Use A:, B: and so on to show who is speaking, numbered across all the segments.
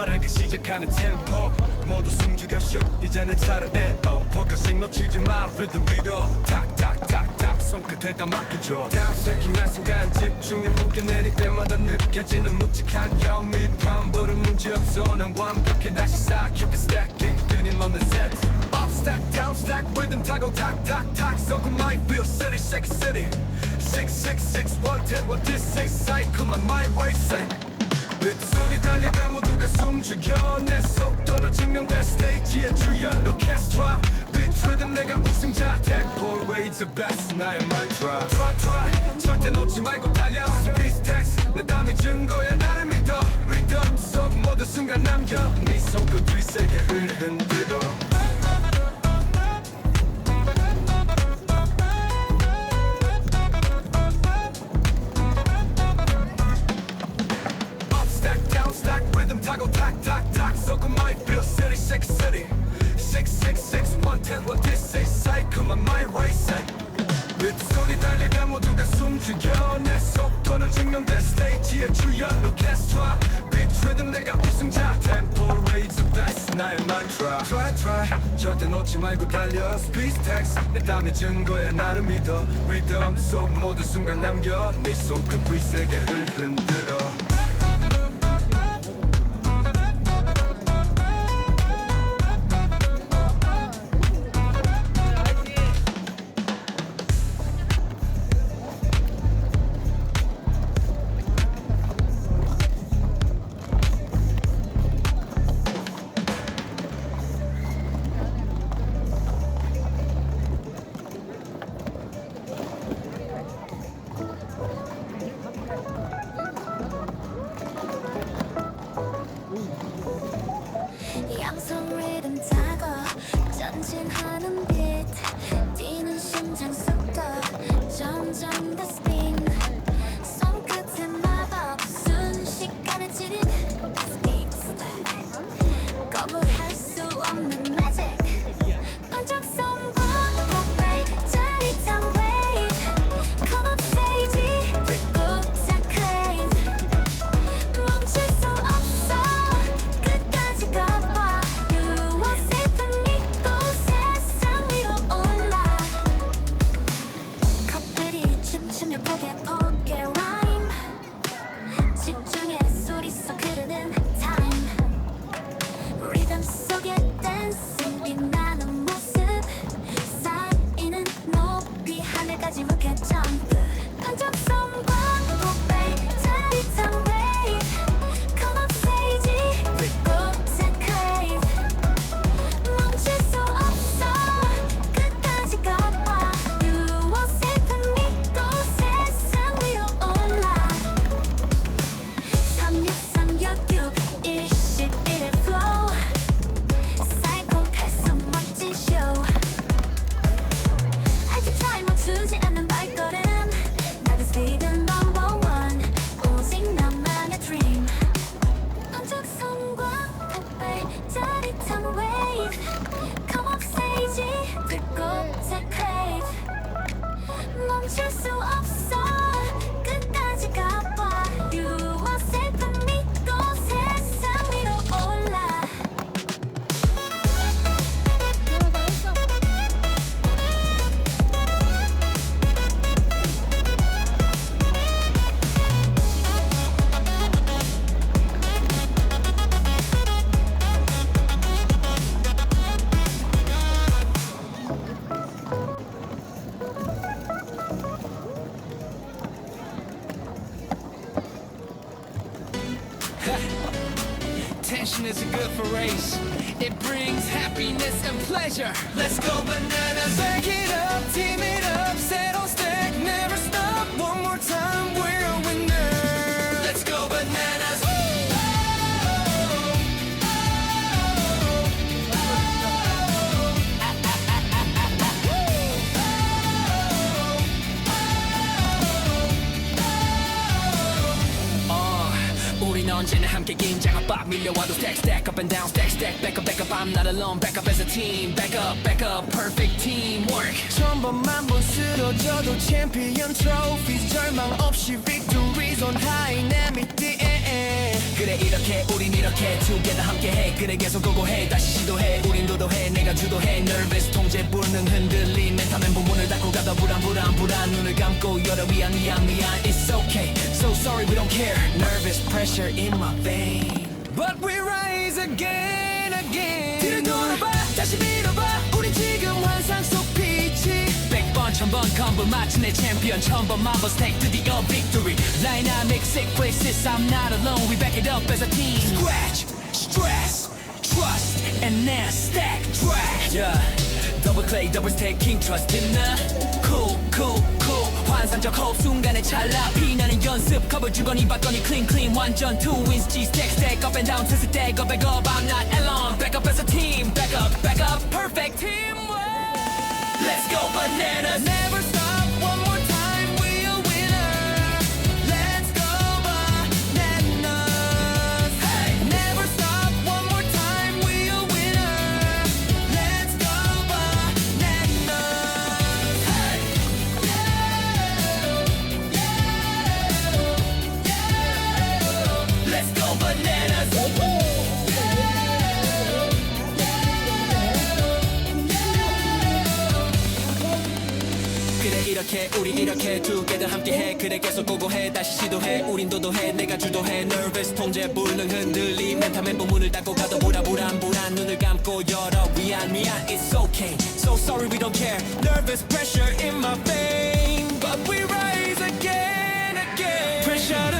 A: 빠르게 시작하는 템포 모두 숨죽여 쇼 이제는 차례대 어 포커싱 놓치지 마 리듬 위로 탁탁탁탁 손끝에다 맡겨줘 세기만 순간 집중해 무게 내릴 때마다 느껴지는 묵직한 영미 밤보는 문제없어 난 완벽해 다시 쌓여 keep it stacking 끊임없는 set up stack down stack rhythm 타고 탁탁탁 섞어 my feel city shake city six six six one ten one this six cycle my mind say 빗소리 달리다 모두가 숨죽여 내 속도로 증명돼 스테이지의 주연 오케스트라. 리듬 내가 우승자. Tempo way the best 나의 mantra try try 절대 놓지 말고 달려. Space text 내 담이 증거야. 나를 믿어. 리듬 속 모든 순간 남겨. 네 손끝 세계를 흔들어 탁탁탁 섞어 my feel city six city six six six one ten what this is cycle my mind racing 빗소리 달리다 모두가 숨죽여 내 속도는 증명돼 스테이지의 주연 오케스트라 비트 리듬 내가 우승자 tempo raise the best 나의 mantra try try 절대 놓지 말고 달려 speed text 내 땀의 증거야 나를 믿어 리듬 속 모든 순간 남겨 네 손끝 위세계를 흔들어
B: I get all. just
C: a is good for race. It brings happiness and pleasure. Let's go bananas. Back it up, team it 함께 긴장한 밥 밀려와도 stack stack up and down stack stack back up back up I'm not alone back up as a team back up back up perfect teamwork 천번만 번 쓰러져도 챔피언 트로피스 절망 없이 victories on high 내 밑에 그래 이렇게 우린 이렇게 together 함께해 그래 계속 고고해 다시 시도해 우린 도도해 내가 주도해 nervous 통제 불능 흔들림 멘탈 문을 닫고 가다 불안 불안 불안 눈을 감고 열어 미안 미안 미안 It's okay so sorry we don't care nervous pressure in my vein But we rise again again 뒤를 돌아봐 다시 밀어봐 천번 컴보 마침내 챔피언 천번 마법 스택 드디어 victory Dynamic sequences I'm not alone we back it up as a team Scratch, stress, trust and now stack track yeah. Double clay, double stack, king trust 있나 Cool, cool, cool 환상적 호흡 순간에 찰나 피나는 연습 컵을 주거니 받거니 clean clean 완전 two wins G stack stack up and down to stack up back up I'm not alone back up as a team back up back up perfect teamwork Let's go bananas. Never together 함께해 그래 계속 고고해 다시 시도해 우린 도도해 내가 주도해 nervous 통제 불능 흔들림 멘탈 멘붕 문을 닫고 가도 불안 불안 눈을 감고 열어 미안 미안 it's okay so sorry we don't care nervous pressure in my vein but we rise again again pressure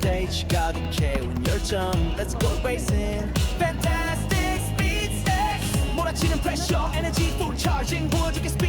D: stage, 가득해 when you're done. Let's go racing. Fantastic speed stacks. 몰아치는 pressure, energy full charging. 보여줄게 speed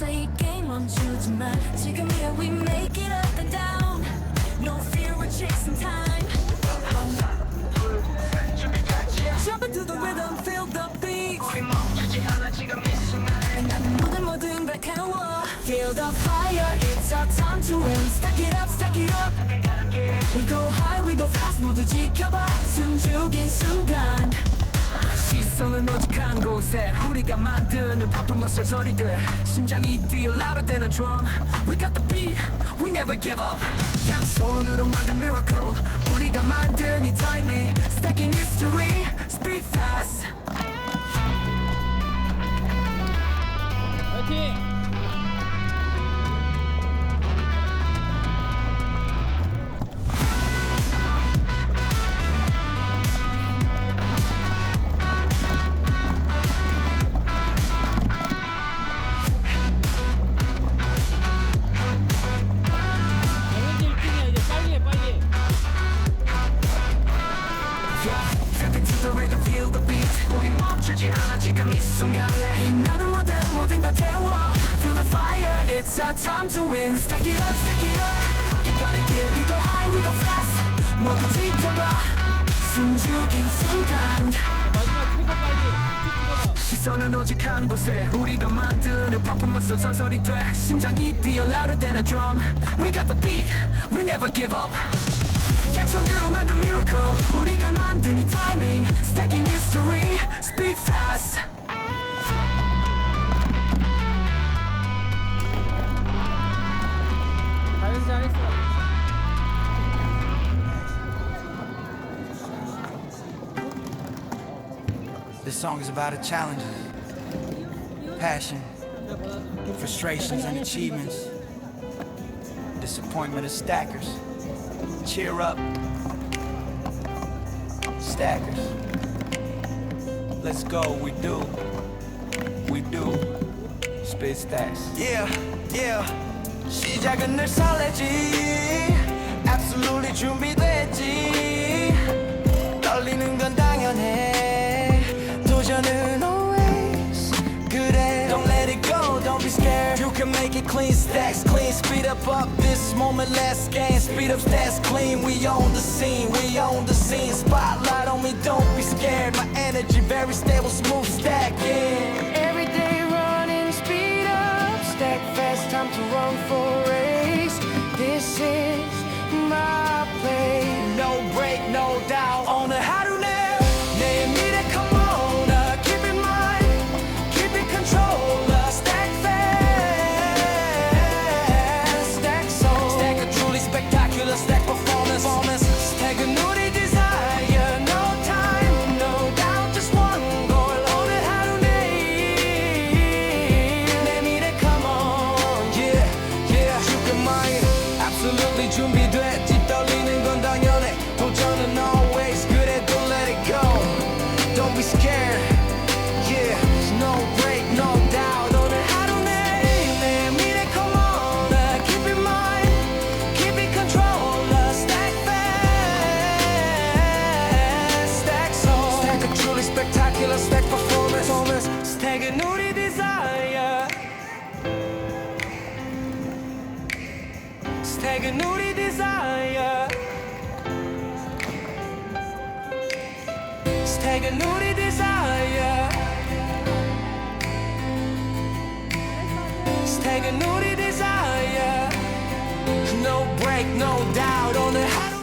B: 없어 이 게임 멈추지 마 지금이야 we make it up and down No fear we're chasing time Jump into the rhythm feel the beat 우리 멈추지 않아 지금 이 순간 난 모든 모든 밝혀워 Feel the fire it's our time to win Stack it up stack it up We go high we go fast 모두 지켜봐 숨죽인 순간
E: 시선은 오직 한 곳에 우리가 만드는 퍼포먼스 소리들 심장이 뛰어 louder than a drum We got the beat, we never give up 양손으로 만든 miracle 우리가 만든 이 타이밍 Stacking history, speed fast
F: 파이팅!
E: time to win Stack it up, stack it up You gotta get, we go high, we go fast 모두 지켜봐 숨죽인 순간
F: 마지막 최고 빨리 찍어봐
E: 시선은 오직 한 곳에 우리가 만드는 퍼포먼스 전설이 돼 심장이 뛰어 louder than a drum We got the beat, we never give up 양손으로 만든 miracle 우리가 만든 이 타이밍 Stacking history, speed fast
G: This song is about a challenges, passion, frustrations and achievements, disappointment of stackers. Cheer up, stackers. Let's go, we do, we do. Spit stacks. Yeah, yeah. 시작은 늘 설레지. Absolutely 준비됐지. Clean stacks, clean Speed up up this moment, let's gain. Speed up stats clean, we own the scene We own the scene, spotlight on me, don't be scared. My energy very stable, smooth like a nudie desire. Take a nudie desire. Take a nudie desire. No break, no doubt on the